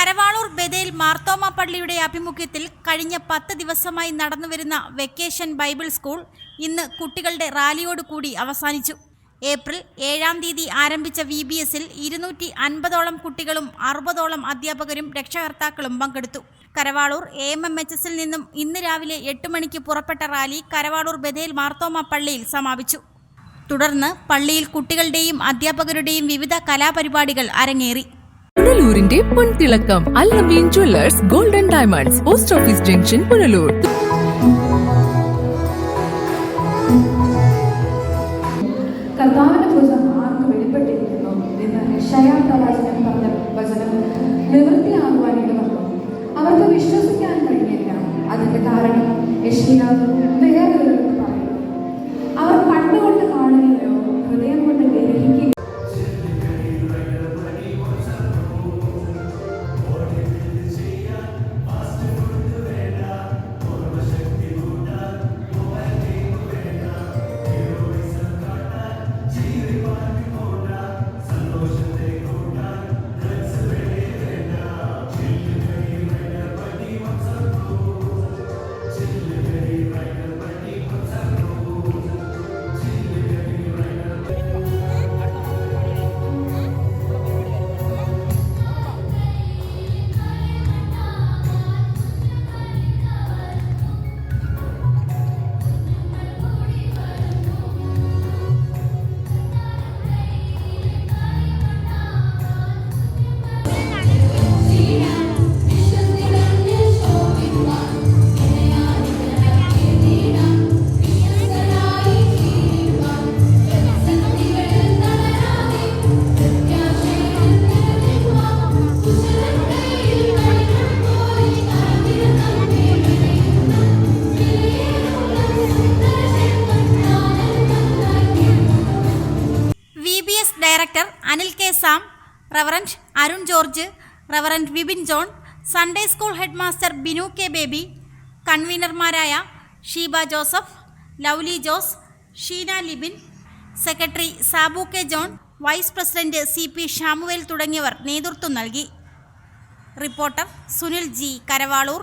കരവാളൂർ ബദേൽ മാർത്തോമ പള്ളിയുടെ ആഭിമുഖ്യത്തിൽ കഴിഞ്ഞ പത്ത് ദിവസമായി നടന്നുവരുന്ന വെക്കേഷൻ ബൈബിൾ സ്കൂൾ ഇന്ന് കുട്ടികളുടെ റാലിയോടുകൂടി അവസാനിച്ചു. ഏപ്രിൽ ഏഴാം തീയതി ആരംഭിച്ച വി ബി എസിൽ ഇരുന്നൂറ്റി അൻപതോളം കുട്ടികളും അറുപതോളം അധ്യാപകരും രക്ഷകർത്താക്കളും പങ്കെടുത്തു. Karavalur A M M H എസിൽ നിന്നും ഇന്ന് രാവിലെ എട്ട് മണിക്ക് പുറപ്പെട്ട റാലി കരവാളൂർ ബദേൽ മാർത്തോമ പള്ളിയിൽ സമാപിച്ചു. തുടർന്ന് പള്ളിയിൽ കുട്ടികളുടെയും അധ്യാപകരുടെയും വിവിധ കലാപരിപാടികൾ അരങ്ങേറി. പുനലൂരിന്റെ പൊൻതിളക്കം. Allameen jewellers golden diamonds post office junction Punalur. കർത്താവിന്റെ ഭുജം അവർക്ക് വിശ്വസിക്കാൻ കഴിഞ്ഞില്ല. അതിന്റെ കാരണം യഷ്യാവ് Anil K Sam reverend Arun George reverend Vipin John Sunday school head master Binu K Baby കൺവീനർമാരായ Sheeba Joseph Lovely Jose Sheena Libin secretary Sabu K John vice president C P Shamuvel തുടങ്ങിയവർ നേതൃത്വം നൽകി. Reporter Sunil G Karavalur.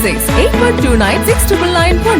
six eight one two nine six triple nine one